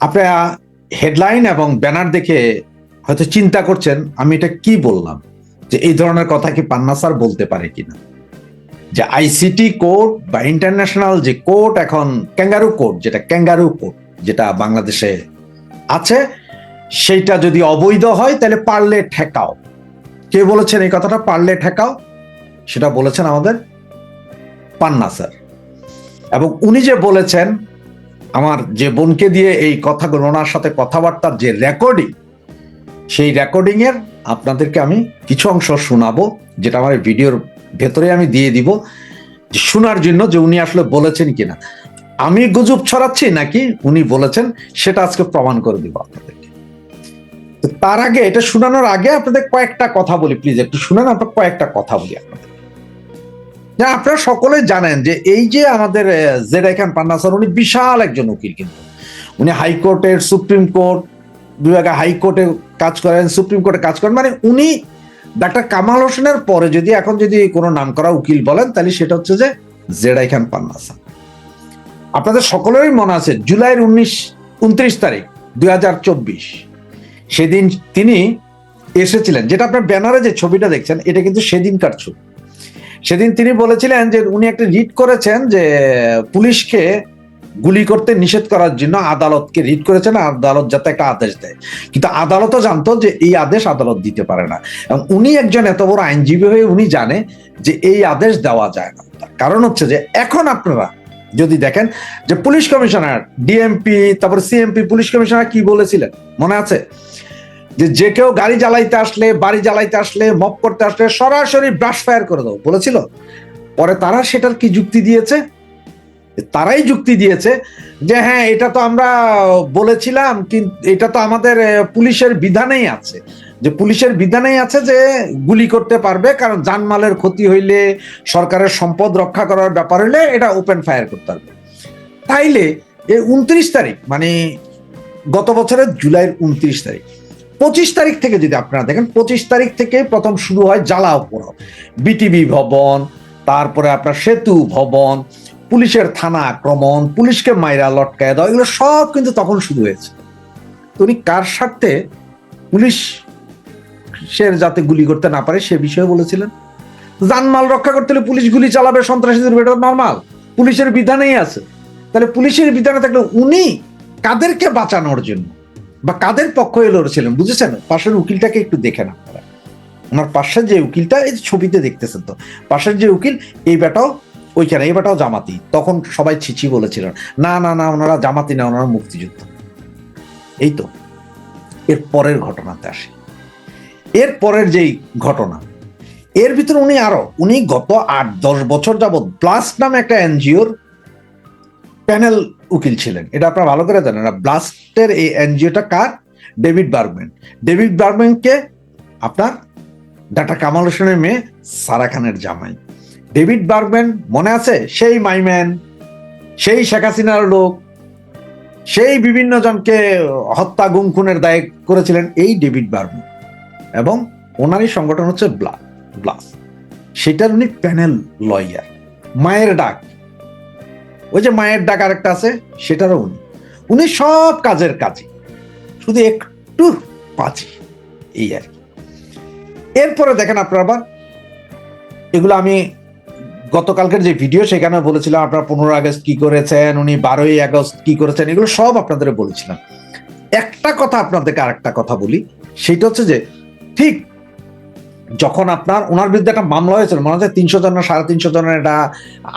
আপনারা হেডলাইন এবং ব্যানার দেখে হয়তো চিন্তা করছেন, আমি এটা কি বললাম? যে এই ধরনের কথা কি পান্না স্যার বলতে পারে কিনা? যে আইসিটি কোর্ট বা ইন্টারন্যাশনাল যে কোর্ট এখন ক্যাঙ্গারু কোর্ট, যেটা ক্যাঙ্গারু কোর্ট, যেটা বাংলাদেশে আছে, সেইটা যদি অবৈধ হয়, তাহলে পারলে ঠেকাও। কে বলেছেন এই কথাটা? পারলে ঠেকাও। সেটা বলেছেন আমাদের পান্না স্যার। এবং উনি যে বলেছেন আমার যে বোনকে দিয়ে এই কথাগুলো, ওনার সাথে কথাবার্তার যে রেকর্ডিং সেই রেকর্ডিং এর আপনাদেরকে আমি কিছু অংশ শোনাবো, যেটা আমার ভিডিওর ভেতরে আমি দিয়ে দিব শোনার জন্য যে উনি আসলে বলেছেন কিনা। আমি গুজব ছড়াচ্ছি নাকি উনি বলেছেন, সেটা আজকে প্রমাণ করে দিব আপনাদেরকে। তার আগে, এটা শোনানোর আগে আপনাদের কয়েকটা কথা বলি প্লিজ একটু শুনেন, আপনার কয়েকটা কথা বলি আপনাদের। না, আপনারা সকলে জানেন যে এই যে আমাদের জেডাই খান পান্না স্যার উনি বিশাল একজন উকিল কিন্তু। উনি হাইকোর্টের সুপ্রিম কোর্ট বিভাগে হাইকোর্টে কাজ করেন সুপ্রিম কোর্টে কাজ করেন মানে উনি ডাক্তার কামাল হোসেনের পরে যদি এখন যদি কোনো নাম করা উকিল বলেন, তাহলে সেটা হচ্ছে যে জেডাই খান পান্না স্যার আপনাদের সকলেরই মনে আছে জুলাইয়ের উনিশ, উনত্রিশ তারিখ, দুই হাজার চব্বিশ। সেদিন তিনি এসেছিলেন, যেটা আপনার ব্যানারে যে ছবিটা দেখছেন, এটা কিন্তু সেদিনকার ছবি। সেদিন তিনি বলেছিলেন যে উনি একটা রিট করেছেন যে পুলিশকে গুলি করতে নিষেধ করার জন্য আদালতকে রিট করেছেন, আদালত যাতে একটা আদেশ দেয়। কিন্তু আদালতও জানতো যে এই আদেশ আদালত দিতে পারে না। এবং উনি একজন এত বড় আইনজীবী হয়ে উনি জানে যে এই আদেশ দেওয়া যায় না। কারণ হচ্ছে যে এখন আপনারা যদি দেখেন যে পুলিশ কমিশনার, ডিএমপি, তারপর সিএমপি, পুলিশ কমিশনার কি বলেছিলেন? মনে আছে? যে যে কেউ গাড়ি জ্বালাইতে আসলে, বাড়ি জ্বালাইতে আসলে মপ করতে আসলে সরাসরি ব্রাশ ফায়ার করে দাও বলেছিল। পরে তারা সেটার কি যুক্তি দিয়েছে? তারাই যুক্তি দিয়েছে যে হ্যাঁ এটা তো আমরা বলেছিলাম, কিন্তু এটা তো আমাদের পুলিশের বিধানেই আছে। যে পুলিশের বিধানেই আছে যে, গুলি করতে পারবে, কারণ জানমালের ক্ষতি হইলে, সরকারের সম্পদ রক্ষা করার ব্যাপার হইলে এটা ওপেন ফায়ার করতে পারবে। তাইলে এই উনত্রিশ তারিখ মানে গত বছরের জুলাইয়ের উনত্রিশ তারিখ পঁচিশ তারিখ থেকে যদি আপনারা দেখেন, পঁচিশ তারিখ থেকে প্রথম শুরু হয় জ্বালা পোড়াও বিটিভি ভবন, তারপরে আপনার সেতু ভবন, পুলিশের থানা আক্রমণ, পুলিশকে মাইরা লটকায় দেওয়া, এগুলো সব কিন্তু তখন শুরু হয়েছে। উনি কার স্বার্থে পুলিশ সে যাতে গুলি করতে না পারে সে বিষয়ে বলেছিলেন। জানমাল রক্ষা করতে হলে পুলিশ গুলি চালাবে, সন্ত্রাসীদের এটা নর্মাল পুলিশের বিধানেই আছে। তাহলে পুলিশের বিধানে থাকলে উনি কাদেরকে বাঁচানোর জন্য? বা কাদের পক্ষ হয়ে লড়েছিলেন বুঝেছেন? পাশের উকিলটাকে একটু দেখেন আপনারা। ওনার পাশের যে উকিলটা, এই ছবিতে দেখতেছেন তো, পাশের যে উকিল, এই বেটাও ওইখানে, এই বেটাও জামাতি। তখন সবাই ছিছি বলেছিলেন, না না না, ওনারা জামাতি না, ওনারা মুক্তিযুদ্ধ। এই তো, এর পরের ঘটনাতে আসে। এর পরের যেই ঘটনা, এর ভিতরে উনি আরও, উনি গত আট, দশ বছর যাবৎ, ব্লাস্ট নামে একটা এনজিওর প্যানেল উকিল ছিলেন। এটা আপনারা ভালো করে জানেন। ব্লাস্টের এই এনজিওটা কার? ডেভিড বার্গম্যান ডেভিড বার্গম্যানকে আপনার ডাটা কামাল হোসেনের মেয়ে সারা খানের জামাই। ডেভিড বার্গম্যান মনে আছে? সেই মাইম্যান সেই শেখ হাসিনার লোক, সেই বিভিন্ন জনকে হত্যা গুম খুনের দায় করেছিলেন এই ডেভিড বার্গম্যান এবং ওনারই সংগঠন হচ্ছে ব্লা ব্লাস সেটার উনি প্যানেল লয়ার। মায়ের ডাক। ওই যে মায়ের ডাক আরেকটা আছে, সেটারও উনি। উনি সব কাজের কাজে শুধু একটু পাচি এই আর কি। এরপরে দেখেন আপনারা আবার, এগুলো আমি গতকালকের যে ভিডিও, সেখানে বলেছিলাম আপনারা পনেরো আগস্ট কি করেছেন, উনি বারোই আগস্ট কি করেছেন, এগুলো সব আপনাদের বলেছিলাম। একটা কথা আপনাদেরকে আরেকটা কথা বলি, সেটা হচ্ছে যে, ঠিক যখন আপনার, ওনার বিরুদ্ধে একটা মামলা হয়েছিল, মনে হচ্ছে তিনশো জন সাড়ে তিনশো জনের একটা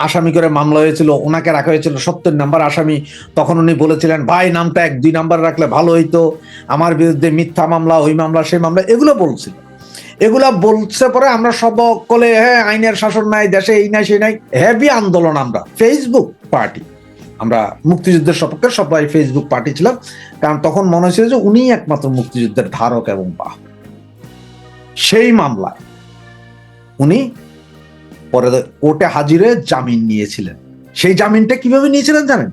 আসামি করে মামলা হয়েছিল, ওনাকে রাখা হয়েছিল সত্তর নাম্বার আসামি, তখন উনি বলেছিলেন, ভাই, নামটা এক, দুই নাম্বার রাখলে ভালো হইতো, আমার বিরুদ্ধে মিথ্যা মামলা, ওই মামলা, সেই মামলা, এগুলো বলছিল। এগুলা বলছে পরে আমরা সকলে হ্যাঁ আইনের শাসন নাই, দেশে এই নাই, সেই নাই। হেভি আন্দোলন আমরা ফেসবুক পার্টি আমরা মুক্তিযুদ্ধের সপক্ষে সবাই ফেসবুক পার্টি ছিলাম, কারণ তখন মনে হয়েছিল যে উনিই একমাত্র মুক্তিযুদ্ধের ধারক এবং বাহ সেই মামলায় উনি পরে কোর্টে হাজিরে জামিন নিয়েছিলেন। সেই জামিনটা কীভাবে নিয়েছিলেন জানেন?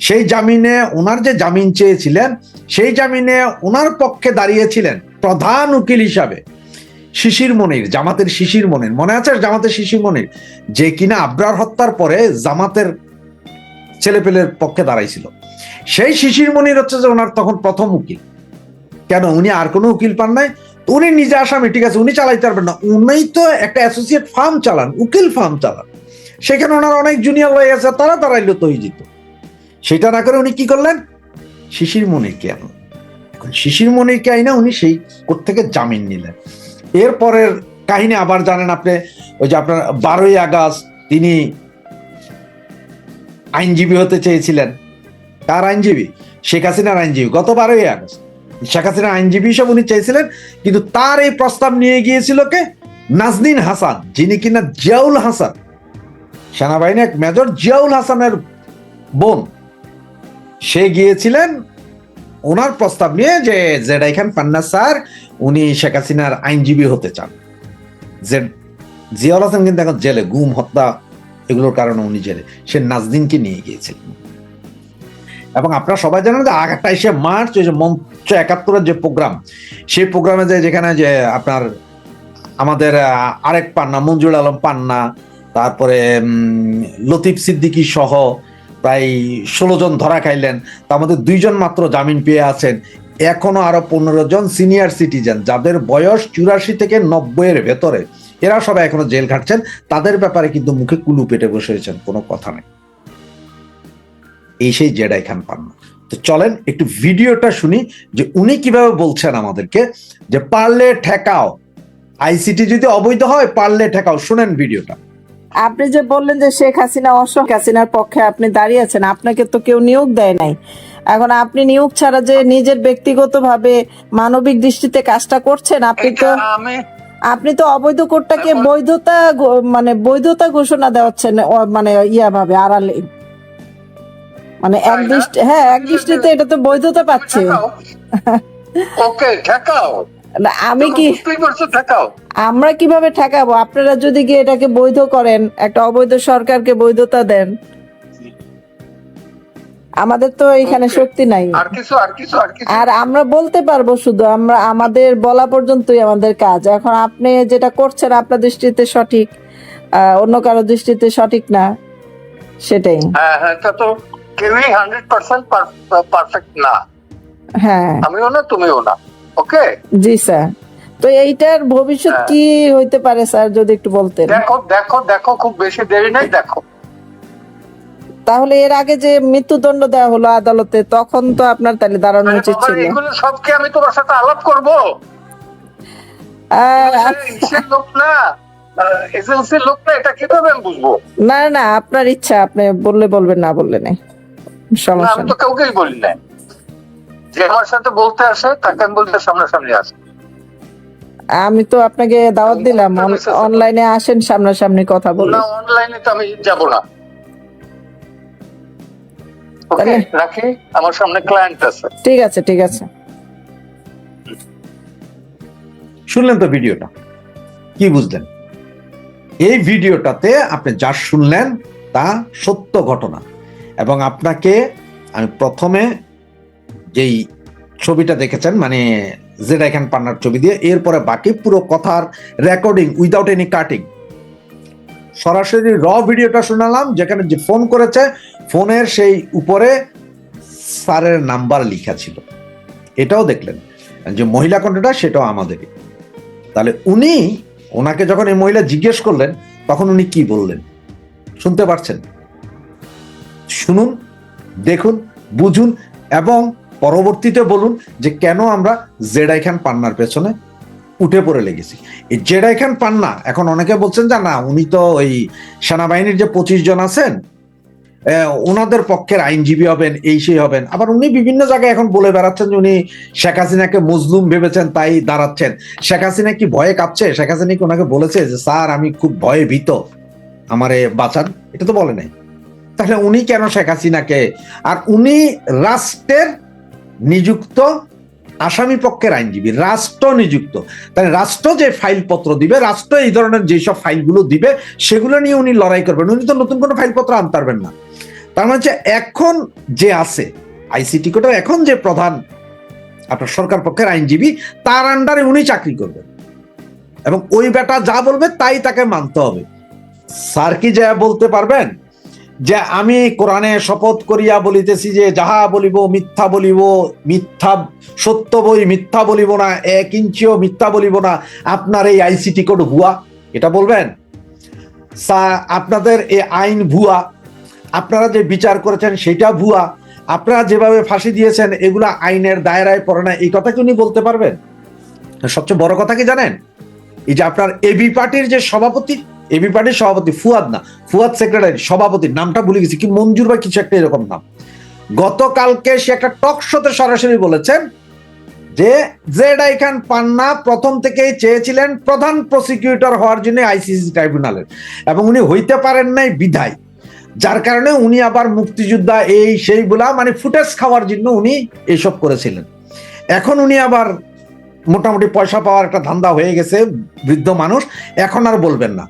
সেই জামিনে ওনার যে জামিন চেয়েছিলেন, সেই জামিনে ওনার পক্ষে দাঁড়িয়েছিলেন প্রধান উকিল হিসাবে শিশির মনির, জামাতের শিশির মনির। মনে আছে জামাতের শিশির মনির? যে কিনা আব্রার হত্যার পরে জামাতের ছেলেপেলের পক্ষে দাঁড়াইছিল। সেই শিশির মনির হচ্ছে যে ওনার তখন প্রথম উকিল। কেন? উনি আর কোনো উকিল পান নাই। উনি নিজে আসামি, ঠিক আছে, উনি চালাইতে পারবেন না। উনি তো একটা অ্যাসোসিয়েট ফার্ম চালান, উকিল ফার্ম চালান। সেখানে ওনার অনেক জুনিয়র হয়ে আছে, তারা তারাইলো তো যেত সেটা না করে উনি কি করলেন? শিশির মনিরকে আনলেন এখন শিশির মনিরকে আইনা উনি সেই থেকে জামিন নিলেন। এরপরের কাহিনী আবার জানেন আপনি, ওই যে আপনার বারোই আগস্ট তিনি আইনজীবী হতে চেয়েছিলেন। কার আইনজীবী? শেখ হাসিনার আইনজীবী, গত বারোই আগস্ট। শেখ হাসিনার আইনজীবী হিসেবে উনি চেয়েছিলেন কিন্তু তার এই প্রস্তাব নিয়ে গিয়েছিল কে? নাজনীন হাসান, যিনি কিনা জিয়াউল হাসান। সেনাবাহিনী এক মেজর জিয়াউল হাসানের বোন। সে গিয়েছিলেন ওনার প্রস্তাব নিয়ে যে জেডাই খান পান্না স্যার, উনি শেখ হাসিনার আইনজীবী হতে চান। যে জিয়াউল হাসান কিন্তু এখন জেলে, গুম, হত্যা, এগুলোর কারণে উনি জেলে। সে নাজদিনকে নিয়ে গিয়েছিলেন। এবং আপনারা সবাই জানেন যে আঠাইশে মার্চ ওই যে মঞ্চ একাত্তরের যে প্রোগ্রাম, সেই প্রোগ্রামে যে যেখানে যে আপনার আমাদের আরেক পান্না মঞ্জুর আলম পান্না, তারপরে লতিফ সিদ্দিকী সহ প্রায় ষোলো জন ধরা খাইলেন। তার মধ্যে দুইজন মাত্র জামিন পেয়ে আছেন। এখনও আরও পনেরো জন সিনিয়র সিটিজেন, যাদের বয়স চুরাশি থেকে নব্বইয়ের ভেতরে। এরা সবাই এখনও জেল খাটছেন। তাদের ব্যাপারে কিন্তু মুখে কুলু পেটে বসে রয়েছেন কোনো কথা নেই। এই সেই জেডাই খান পান্না তো চলেন একটু ভিডিওটা শুনি যে উনি কীভাবে বলছেন আমাদেরকে যে পারলে ঠেকাও। আইসিটি যদি অবৈধ হয় পারলে ঠেকাও। শুনেন ভিডিওটা। আপনি যে বললেন যে শেখ হাসিনা অশোক হাসিনার পক্ষে আপনি দাঁড়িয়েছেন আপনাকে তো কেউ নিয়োগ দেয় নাই। এখন আপনি নিয়োগ ছাড়া যে নিজের ব্যক্তিগতভাবে মানবিক দৃষ্টিতে কাজটা করছেন আপনি তো আপনি তো অবৈধ কোর্টটাকে বৈধতা মানে বৈধতা ঘোষণা দেওয়াচ্ছেন মানে ইয়া ভাবে আড়ালে মানে এক দৃষ্টি হ্যাঁ এক দৃষ্টিতে এটা তো বৈধতা পাচ্ছে। ওকে ঠেকাও। আমি কি আমরা কীভাবে ঠেকাবো? আপনারা যদি গিয়ে এটাকে বৈধ করেন একটা অবৈধ সরকারকে বৈধতা দেন। আমাদের তো এখানে শক্তি নাই। আর কিছু আর কিছু আর কিছু। আর আমরা বলতে পারব শুধু আমরা আমাদের বলা পর্যন্তই আমাদের কাজ। এখন আপনি যেটা করছেন আপনার দৃষ্টিতে সঠিক অন্য কারও দৃষ্টিতে সঠিক না সেটাই। হ্যাঁ হ্যাঁ তো কেউই হান্ড্রেড পার্সেন্ট পারফেক্ট না। হ্যাঁ। আমিও না তুমিও না। ওকে জি স্যার। তো এইটার ভবিষ্যৎ হ্যাঁ। কি হইতে পারে স্যার যদি একটু বলতেন? দেখো দেখো দেখো খুব বেশি দেরি নেই দেখো। তাহলে এর আগে যে মৃত্যুদণ্ড দেওয়া হলো আদালতে তখন তো আপনার তাহলে দাঁড়ানো উচিত ছিল। এগুলো সবকে আমি তোমার সাথে আলাপ করব? লোক না। এজেন্সির লোক না এটা কীভাবে আমি বুঝব? না না আপনার ইচ্ছা আপনি বললে বলবেন না বললে নেই। আমি তো কাউকেই বলি না যে আমার সাথে বলতে আসে তাকে আমি বলতে সামনাসামনি আসে। আমি তো আপনাকে দাওয়াত দিলাম। অনলাইনে আসেন সামনাসামনি কথা বলে না অনলাইনে তো আমি যাব না। ওকে রাখি আমার সামনে ক্লায়েন্ট আছে। ঠিক আছে ঠিক আছে। শুনলেন তো ভিডিওটা? কি বুঝলেন? এই ভিডিওটাতে আপনি যা শুনলেন তা সত্য ঘটনা। এবং আপনাকে আমি প্রথমে যেই ছবিটা দেখেছেন মানে জেডা খান পান্নার ছবি দিয়ে, এরপরে বাকি পুরো কথার রেকর্ডিং উইদাউট এনি কাটিং সরাসরি র ভিডিওটা শোনালাম, যেখানে যে ফোন করেছে ফোনের সেই উপরে স্যারের নাম্বার লিখা ছিল। এটাও দেখলেন যে মহিলা কণ্ঠটা সেটাও আমাদেরই। তাহলে উনি, ওনাকে যখন এই মহিলা জিজ্ঞেস করলেন, তখন উনি কি বললেন? শুনতে পারছেন? শুনুন, দেখুন, বুঝুন এবং পরবর্তীতে বলুন যে কেন আমরা জেডাই খান পান্নার পেছনে উঠে পড়ে লেগেছি। এই জেডাই খান পান্না, এখন অনেকে বলছেন যে না, উনি তো ওই সেনাবাহিনীর যে পঁচিশ জন আছেন ওনাদের পক্ষের আইনজীবী হবেন, এই সেই হবেন। আবার উনি বিভিন্ন জায়গায় এখন বলে বেড়াচ্ছেন যে উনি শেখ হাসিনাকে মজলুম ভেবেছেন, তাই দাঁড়াচ্ছেন। শেখ হাসিনা কি ভয়ে কাঁপছে? শেখ হাসিনা কি ওনাকে বলেছে যে, স্যার, আমি খুব ভয়ে ভীত। আমারে বাঁচান? এটা তো বলে নাই। তাহলে উনি কেন শেখ হাসিনাকে? আর উনি রাষ্ট্রের নিযুক্ত আসামি পক্ষের আইনজীবী, রাষ্ট্র নিযুক্ত। তাহলে রাষ্ট্র যে ফাইলপত্র দিবে, রাষ্ট্র এই ধরনের যেসব ফাইলগুলো দিবে, সেগুলো নিয়ে উনি লড়াই করবেন। উনি তো নতুন কোনো ফাইলপত্র আনতে পারবেন না। তার মানে হচ্ছে এখন যে আছে আইসিটি কোটা এখন যে প্রধান আপনার সরকার পক্ষের আইনজীবী, তার আন্ডারে উনি চাকরি করবেন। এবং ওই বেটা যা বলবে, তাই তাকে মানতে হবে। স্যার কি যা বলতে পারবেন? যে আমি কোরআনে শপথ করিয়া বলিতেছি যে যাহা বলিব মিথ্যা বলিব, মিথ্যা সত্য বই মিথ্যা বলিব না, এক ইঞ্চিও মিথ্যা বলিব না, আপনার এই আইসিটি কোড ভুয়া, এটা বলবেন? আপনাদের এই আইন ভুয়া, আপনারা যে বিচার করেছেন সেটা ভুয়া, আপনারা যেভাবে ফাঁসি দিয়েছেন এগুলা আইনের দায়রায় পড়ে না, এই কথা কি উনি বলতে পারবেন? সবচেয়ে বড় কথা কি জানেন? এই যে আপনার এবি পার্টির যে সভাপতি এবি পার্টির সভাপতি ফুয়াদ না। ফুয়াদ সেক্রেটারি সভাপতির নামটা ভুলে গেছি কি মঞ্জুর বা কিছু একটা এরকম নাম। গতকালকে সে একটা টক শোতে সরাসরি বলেছেন যে জেডাই খান পান্না প্রথম থেকেই চেয়েছিলেন প্রধান প্রসিকিউটর হওয়ার জন্য আইসিসি ট্রাইব্যুনালের এবং উনি হইতে পারেন নাই বিধায় যার কারণে উনি আবার মুক্তিযোদ্ধা এই সেইগুলা মানে ফুটেজ খাওয়ার জন্য উনি এইসব করেছিলেন। এখন উনি আবার মোটামুটি পয়সা পাওয়ার একটা ধান্দা হয়ে গেছে বৃদ্ধ মানুষ। এখন আর বলবেন না।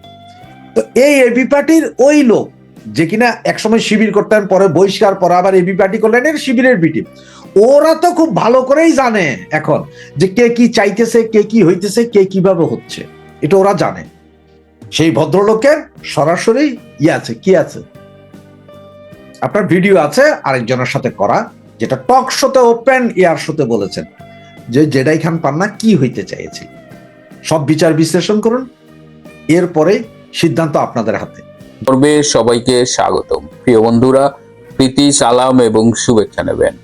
এই এবি পার্টির ওই লোক, যে কিনা একসময় শিবির করতেন, পরে বহিষ্কার, পরে আবার এবি পার্টি করলেন, এর শিবিরের বিটি ওরা তো খুব ভালো করেই জানে এখন যে কে কি চাইতেছে, কে কি হইতেছে, কে কীভাবে হচ্ছে। এটা ওরা জানে। সেই ভদ্রলোকের সরাসরি ই আছে, কি আছে? আপনার ভিডিও আছে আরেকজনের সাথে করা, যেটা টক শোতে ওপেন এয়ার শোতে বলেছেন, যে জেডাই খান পান্না কি হইতে চাইছে। সব বিচার বিশ্লেষণ করুন। এরপরে সিদ্ধান্ত আপনাদের হাতে। পর্বে সবাইকে স্বাগতম। প্রিয় বন্ধুরা, প্রীতি, সালাম এবং শুভেচ্ছা নেবেন।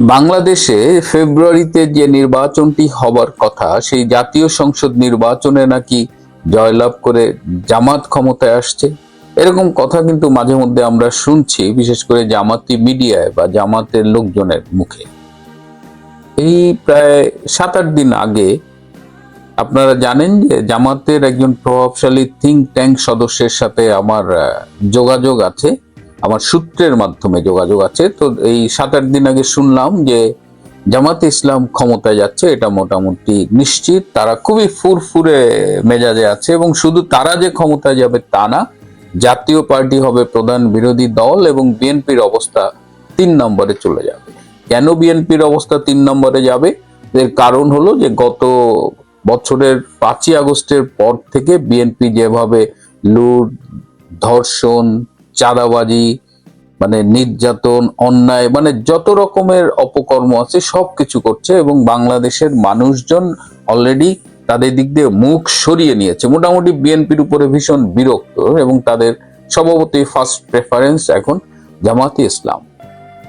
বাংলাদেশে ফেব্রুয়ারিতে যে নির্বাচনটি হবার কথা, সেই জাতীয় সংসদ নির্বাচনে নাকি জয়লাভ করে জামাত ক্ষমতায় আসছে। এরকম কথা কিন্তু মাঝে মধ্যে আমরা শুনছি, বিশেষ করে জামাতি মিডিয়ায় বা জামাতের লোকজনের মুখে। এই প্রায় সাত আট দিন আগে আপনারা জানেন যে জামাতের একজন প্রভাবশালী থিঙ্ক ট্যাঙ্ক সদস্যের সাথে আমার যোগাযোগ আছে, আমার সূত্রের মাধ্যমে যোগাযোগ আছে। তো এই সাত আট দিন আগে শুনলাম যে জামাত ইসলাম ক্ষমতায় যাচ্ছে, এটা মোটামুটি নিশ্চিত। তারা খুবই ফুরফুরে মেজাজে আছে এবং শুধু তারা যে ক্ষমতায় যাবে তা না, জাতীয় পার্টি হবে প্রধান বিরোধী দল এবং বিএনপির অবস্থা তিন নম্বরে চলে যাবে। কেন বিএনপির অবস্থা তিন নম্বরে যাবে? এর কারণ হলো যে গত বছরের পাঁচই আগস্টের পর থেকে বিএনপি যেভাবে লুট, ধর্ষণ, চাঁদাবাজি মানে নির্যাতন, অন্যায় মানে যত রকমের অপকর্ম আছে সব কিছু করছে এবং বাংলাদেশের মানুষজন অলরেডি তাদের দিক দিয়ে মুখ সরিয়ে নিয়েছে। মোটামুটি বিএনপির উপরে ভীষণ বিরক্ত এবং তাদের স্বভাবতই ফার্স্ট প্রেফারেন্স এখন জামাতি ইসলাম।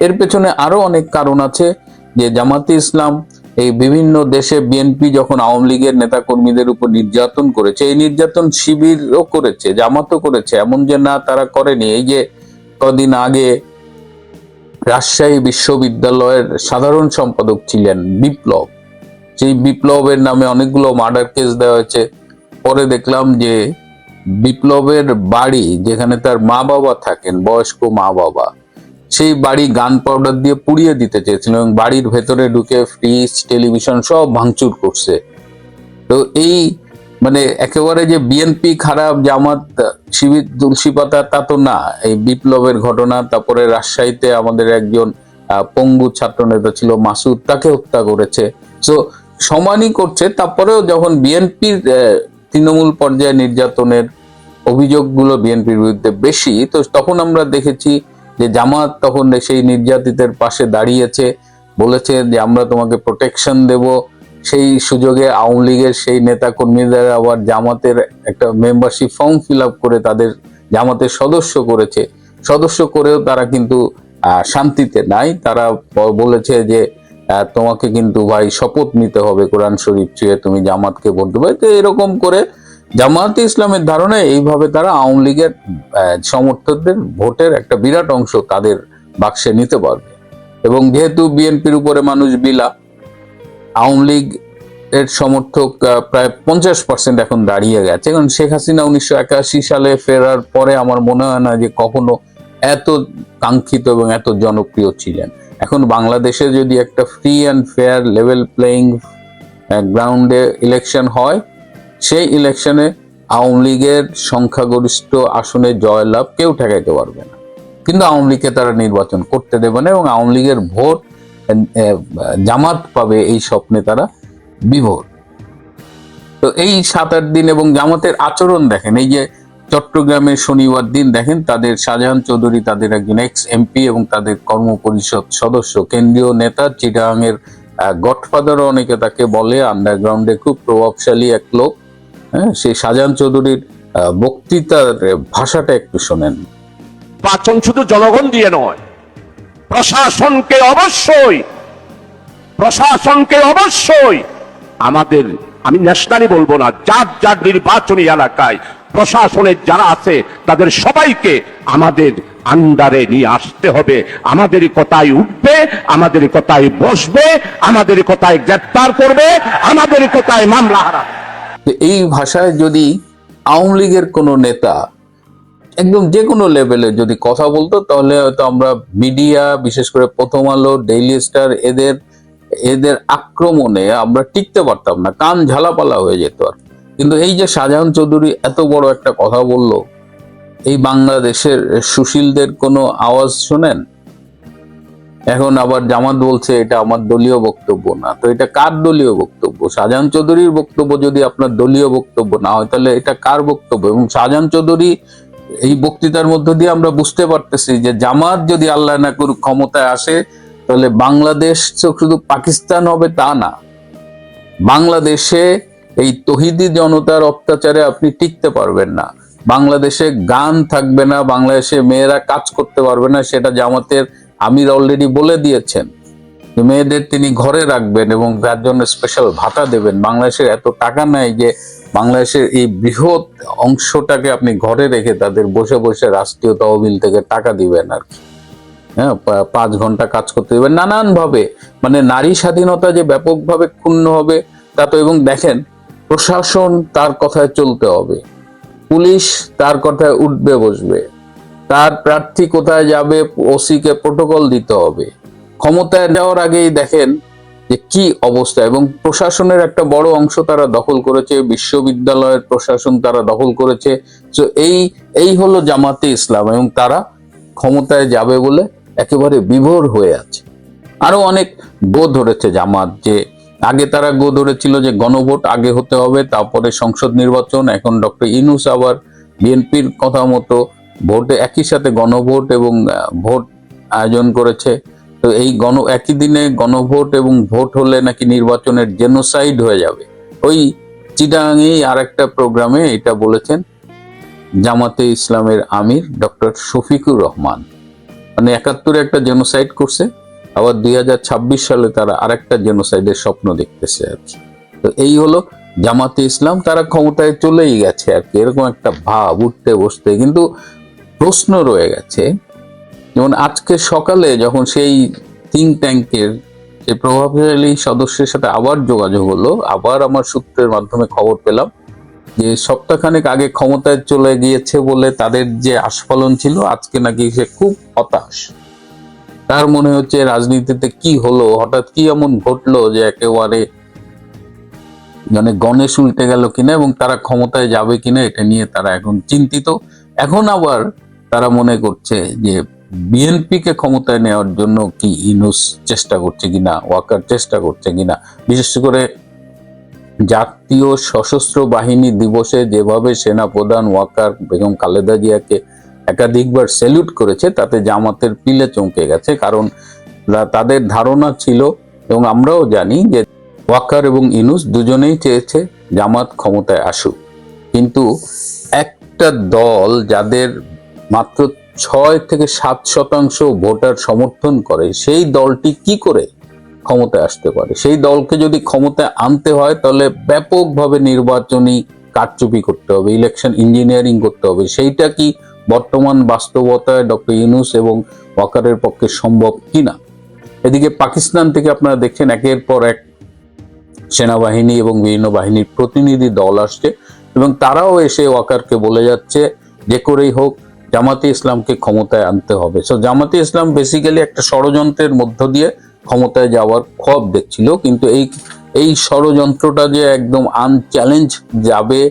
এর পেছনে আরও অনেক কারণ আছে যে জামাতি ইসলাম এই বিভিন্ন দেশে বিএনপি যখন আওয়ামী লীগের নেতা কর্মীদের উপর নির্যাতন করেছে, এই নির্যাতন শিবিরও করেছে, জামাতও করেছে। এমন যে না, তারা করেনি। এই যে কদিন আগে রাজশাহী বিশ্ববিদ্যালয়ের সাধারণ সম্পাদক ছিলেন বিপ্লব। সেই বিপ্লবের নামে অনেকগুলো মার্ডার কেস দেওয়া হয়েছে। পরে দেখলাম যে বিপ্লবের বাড়ি যেখানে তার মা বাবা থাকেন, বয়স্ক মা বাবা সেই বাড়ি গান পাউডার দিয়ে পুড়িয়ে দিতে চেয়েছিল এবং বাড়ির ভেতরে ঢুকে ফ্রিজ টেলিভিশন সব ভাঙচুর করছে। তো এই মানে একেবারে যে বিএনপি খারাপ, জামাত, শিবির তুলসী পাতা তা তো না। এই বিপ্লবের ঘটনা, তারপরে রাজশাহীতে আমাদের একজন পঙ্গু ছাত্র নেতা ছিল, মাসুদ, তাকে হত্যা করেছে। তো সমানই করছে। তারপরেও যখন বিএনপির তৃণমূল পর্যায়ে নির্যাতনের অভিযোগগুলো বিএনপির বিরুদ্ধে বেশি, তো তখন আমরা দেখেছি যে জামাত তখন সেই নির্যাতিতের পাশে দাঁড়িয়েছে, বলেছে যে আমরা তোমাকে প্রোটেকশন দেব। সেই সুযোগে আওয়ামী লীগের সেই নেতা কর্মীদের আবার জামাতের একটা মেম্বারশিপ ফর্ম ফিল আপ করে তাদের জামাতের সদস্য করেছে। সদস্য করেও তারা কিন্তু শান্তিতে নাই। তারা বলেছে যে তোমাকে কিন্তু ভাই শপথ নিতে হবে কোরআন শরীফ ছুঁয়ে তুমি জামাতকে ভোট দেবে। তো এরকম করে জামায়াতে ইসলামের ধারণা এইভাবে তারা আওয়ামী লীগের সমর্থকদের ভোটের একটা বিরাট অংশ তাদের বাক্সে নিতে পারবে। এবং যেহেতু বিএনপির উপরে মানুষ বিলা, আওয়ামী লীগ এর সমর্থক প্রায় পঞ্চাশ পার্সেন্ট এখন দাঁড়িয়ে গেছে। কারণ শেখ হাসিনা উনিশশো একাশি সালে ফেরার পরে আমার মনে হয় না যে কখনো এত কাঙ্ক্ষিত এবং এত জনপ্রিয় ছিলেন। এখন বাংলাদেশে যদি একটা free and fair level playing গ্রাউন্ডে ইলেকশন হয় সেই ইলেকশনে আওয়ামী লীগের সংখ্যাগরিষ্ঠ আসনে জয়লাভ কেউ ঠেকাইতে পারবে না। কিন্তু আওয়ামী লীগকে তারা নির্বাচন করতে দেবে না এবং আওয়ামী লীগের ভোট জামাত পাবে এই স্বপ্নে তারা বিভোর। তো এই সাত আট দিন এবং জামাতের আচরণ দেখেন, এই যে চট্টগ্রামে শনিবার দিন দেখেন, তাদের শাহজাহান চৌধুরী তাদের একজন এক্স এমপি এবং তাদের কর্মপরিষদ সদস্য, কেন্দ্রীয় নেতা চিটাগাংয়ের গডফাদারও অনেকে তাকে বলে আন্ডারগ্রাউন্ডে খুব প্রভাবশালী এক লোক। হ্যাঁ সেই শাহজাহান চৌধুরীর বক্তৃতার ভাষাটা একটু শোনেন। নির্বাচন শুধু জনগণ দিয়ে নয়, প্রশাসনকে অবশ্যই প্রশাসনকে অবশ্যই আমাদের, আমি ন্যাশনালি বলব না, যার যার নির্বাচনী এলাকায় প্রশাসনের যারা আছে, তাদের সবাইকে আমাদের আন্ডারে নিয়ে আসতে হবে। আমাদের কথায় উঠবে, আমাদের কথায় বসবে, আমাদের কথায় গ্রেপ্তার করবে, আমাদের কথায় মামলা হারা তো এই ভাষায় যদি আওয়ামী লীগের কোনো নেতা একদম যে কোনো লেভেলে যদি কথা বলতো, তাহলে হয়তো আমরা মিডিয়া বিশেষ করে প্রথম আলো ডেইলি স্টার এদের এদের আক্রমণে আমরা টিকতে পারতাম না, কান ঝালাপালা হয়ে যেত আর কিন্তু এই যে শাহজাহান চৌধুরী এত বড় একটা কথা বলল, এই বাংলাদেশের সুশীলদের কোনো আওয়াজ শোনেন? এখন আবার জামাত বলছে এটা আমার দলীয় বক্তব্য না। তো এটা কার দলীয় বক্তব্য? শাহজাহান চৌধুরীর বক্তব্য যদি আপনার দলীয় বক্তব্য না হয়, তাহলে এটা কার বক্তব্য? এবং শাহজাহান চৌধুরী এই বক্তৃতার মধ্য দিয়ে আমরা বুঝতে পারতেছি যে জামাত যদি আল্লাহ না করুক, ক্ষমতায় আসে, তাহলে বাংলাদেশ শুধু পাকিস্তান হবে তা না। বাংলাদেশে এই তহিদি জনতার অত্যাচারে আপনি টিকতে পারবেন না। বাংলাদেশে গান থাকবে না, বাংলাদেশে মেয়েরা কাজ করতে পারবে না, সেটা জামাতের আমির অলরেডি বলে দিয়েছেন যে মেয়েদের তিনি ঘরে রাখবেন এবং তার জন্য স্পেশাল ভাতা দেবেন। বাংলাদেশের এত টাকা নাই যে বাংলাদেশের এই বৃহৎ অংশটাকে আপনি ঘরে রেখে তাদের বসে বসে রাষ্ট্রীয় তহবিল থেকে টাকা দিবেন আর কি। হ্যাঁ পাঁচ ঘণ্টা কাজ করতে দেবেন। নানান ভাবে মানে নারী স্বাধীনতা যে ব্যাপকভাবে ক্ষুণ্ণ হবে তা তো এবং দেখেন, প্রশাসন তার কথায় চলতে হবে, পুলিশ তার কথায় উঠবে বসবে। তার প্রার্থী কোথায় যাবে ওসিকে প্রোটোকল দিতে হবে। ক্ষমতায় যাওয়ার আগেই দেখেন যে কি অবস্থা এবং প্রশাসনের একটা বড় অংশ তারা দখল করেছে, বিশ্ববিদ্যালয়ের প্রশাসন তারা দখল করেছে। তো এই এই হলো জামাতে ইসলাম এবং তারা ক্ষমতায় যাবে বলে একেবারে বিভোর হয়ে আছে। আরও অনেক গো ধরেছে জামাত যে আগে তারা গো ধরেছিল যে গণভোট আগে হতে হবে, তারপরে সংসদ নির্বাচন, এখন ডক্টর ইনুস আবার বিএনপির কথা মতো ভোটে, একই সাথে গণভোট এবং ভোট আয়োজন করেছে। তো এই গণ, একই দিনে গণভোট এবং ভোট হলে নাকি নির্বাচনের জেনোসাইড হয়ে যাবে। ওই চিটাঙেই আর একটা প্রোগ্রামে এটা বলেছেন জামাতে ইসলামের আমির ডক্টর শফিকুর রহমান। মানে একাত্তরে একটা জেনোসাইড করছে, আবার দুই হাজার ছাব্বিশ সালে তারা আরেকটা জেনোসাইডের স্বপ্ন দেখতেছে আর কি। তো এই হলো জামাতে ইসলাম, তারা ক্ষমতায় চলেই গেছে আর কি। এরকম একটা ভাব, উঠতে বসতে। কিন্তু প্রশ্ন রয়ে গেছে, যেমন আজকে সকালে যখন সেই থিঙ্ক ট্যাঙ্কের যে প্রভাবশালী সদস্যের সাথে আবার যোগাযোগ হলো, আবার আমার সূত্রের মাধ্যমে খবর পেলাম যে সপ্তাহখানেক আগে ক্ষমতায় চলে গিয়েছে বলে তাদের যে আস্ফলন ছিল, আজকে নাকি সে খুব হতাশ। তার মনে হচ্ছে রাজনীতিতে কি হলো, হঠাৎ কি এমন ঘটলো যে একেবারে মানে গণেশ উল্টে গেল কিনা এবং তারা ক্ষমতায় যাবে কিনা এটা নিয়ে তারা এখন চিন্তিত। এখন আবার তারা মনে করছে যে বিএনপি কে ক্ষমতায় নেওয়ার জন্য কি ইনুস চেষ্টা করছে কিনা, ওয়াকার চেষ্টা করছে কিনা? বিশেষ করে জাতীয় সশস্ত্র বাহিনী দিবসে যেভাবে সেনা প্রধান ওয়াকার বেগম খালেদা জিয়াকে একাধিকবার স্যালুট করেছে, তাতে জামাতের পিলে চমকে গেছে। কারণ তাদের ধারণা ছিল এবং আমরাও জানি যে ওয়াকার এবং ইনুস দুজনেই চেয়েছে জামাত ক্ষমতায় আসুক। কিন্তু একটা দল যাদের মাত্র ছয় থেকে সাত শতাংশ ভোটার সমর্থন করে, সেই দলটি কি করে ক্ষমতায় আসতে পারে? সেই দলকে যদি ক্ষমতায় আনতে হয়, তাহলে ব্যাপকভাবে নির্বাচনী কারচুপি করতে হবে, ইলেকশন ইঞ্জিনিয়ারিং করতে হবে। সেইটা কি বর্তমান বাস্তবতায় ডক্টর ইউনুস এবং ওয়াকারের পক্ষে সম্ভব কিনা? এদিকে পাকিস্তান থেকে আপনারা দেখছেন একের পর এক সেনাবাহিনী এবং বিভিন্ন বাহিনীর প্রতিনিধি দল আসছে এবং তারাও এসে ওয়াকারকে বলে যাচ্ছে, যে করেই হোক জামাতে ইসলামকে ক্ষমতায় আনতে হবে। সো জামাতে ইসলাম বেসিক্যালি একটা ষড়যন্ত্রের মধ্য দিয়ে ক্ষমতায় যাওয়ার খব দেখছিল, কিন্তু এই এই ষড়যন্ত্রটা যে একদম আনচ্যালেঞ্জ যাবে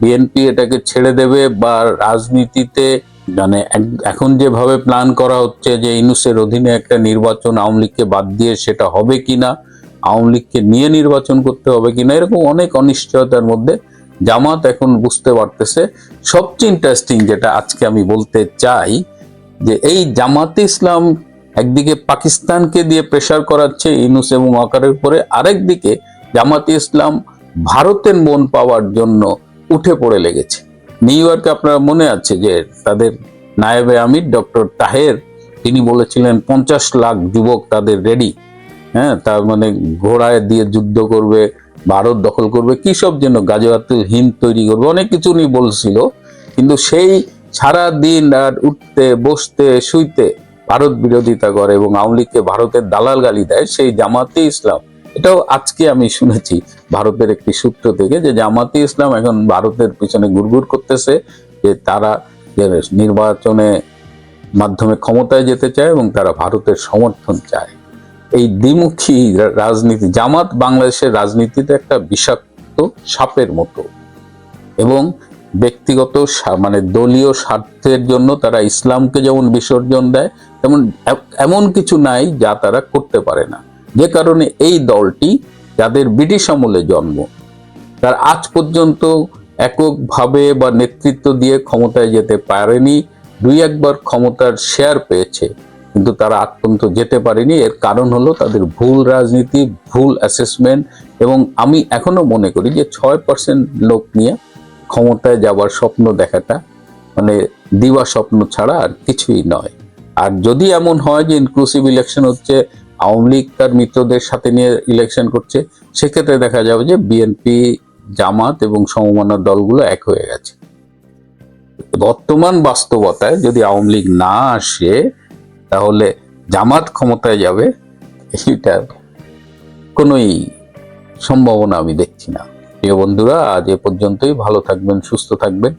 বিএনপি এটাকে ছেড়ে দেবে বা রাজনীতিতে মানে এখন যেভাবে প্ল্যান করা হচ্ছে যে ইনুসের অধীনে একটা নির্বাচন আওয়ামী লীগকে বাদ দিয়ে সেটা হবে কিনা, আওয়ামী লীগকে নিয়ে নির্বাচন করতে হবে কিনা, এরকম অনেক অনিশ্চয়তার মধ্যে জামাত এখন বুঝতে পারতেছে, সবচেয়ে ইন্টারেস্টিং যেটা আজকে আমি বলতে চাই, যে এই জামাতে ইসলাম একদিকে পাকিস্তানকে দিয়ে প্রেসার করাচ্ছে ইনুস এবং ওয়াকারের উপরে, আরেকদিকে জামাতে ইসলাম ভারতের মন পাওয়ার জন্য উঠে পড়ে লেগেছে। নিউ ইয়র্কে আপনার মনে আছে যে তাদের নায়েবে আমির ডক্টর তাহের, তিনি বলেছিলেন পঞ্চাশ লাখ যুবক তাদের রেডি হ্যাঁ তার মানে ঘোড়ায় দিয়ে যুদ্ধ করবে ভারত দখল করবে, কি সব যেন গাজওয়াতুল হিন্দ তৈরি করবে, অনেক কিছু উনি বলছিল। কিন্তু সেই সারা দিন আর উঠতে, বসতে, শুইতে ভারত বিরোধিতা করে এবং আওয়ামী লীগকে ভারতের দালাল গালি দেয়, সেই জামাতে ইসলাম। এটাও আজকে আমি শুনেছি ভারতের একটি সূত্র থেকে যে জামাতে ইসলাম এখন ভারতের পিছনে গুড়গুড় করতেছে, যে তারা নির্বাচনে মাধ্যমে ক্ষমতায় যেতে চায় এবং তারা ভারতের সমর্থন চায়। এই দ্বিমুখী রাজনীতি, জামাত বাংলাদেশের রাজনীতিতে একটা বিষাক্ত সাপের মতো। এবং ব্যক্তিগত মানে দলীয় স্বার্থের জন্য তারা ইসলামকে যেমন বিসর্জন দেয়, তেমন এমন কিছু নাই যা তারা করতে পারে না। যে কারণে এই দলটি যাদের ব্রিটিশ আমলে জন্ম, তার আজ পর্যন্ত এককভাবে বা নেতৃত্ব দিয়ে ক্ষমতায় যেতে পারেনি, দুই একবার ক্ষমতার শেয়ার পেয়েছে। কিন্তু তারা আজ পর্যন্ত যেতে পারেনি। এর কারণ হলো তাদের ভুল রাজনীতি, ভুল অ্যাসেসমেন্ট এবং আমি এখনও মনে করি যে ছয় পার্সেন্ট লোক নিয়ে ক্ষমতায় যাবার স্বপ্ন দেখাটা মানে দিবা স্বপ্ন ছাড়া আর কিছুই নয়। আর যদি এমন হয় যে ইনক্লুসিভ ইলেকশন হচ্ছে, আওয়ামী লীগ তার মিত্রদের সাথে নিয়ে ইলেকশন করছে, সেক্ষেত্রে দেখা যাবে যে বিএনপি জামাত এবং সমমানের দলগুলো এক হয়ে গেছে। বর্তমান বাস্তবতায় যদি আওয়ামী লীগ না আসে তাহলে জামাত ক্ষমতায় যাবে, এটার কোনোই সম্ভাবনা আমি দেখছি না। প্রিয় বন্ধুরা, আজ এ পর্যন্তই। ভালো থাকবেন, সুস্থ থাকবেন।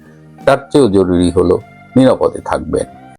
তার চেয়েও জরুরি হলো নিরাপদে থাকবেন।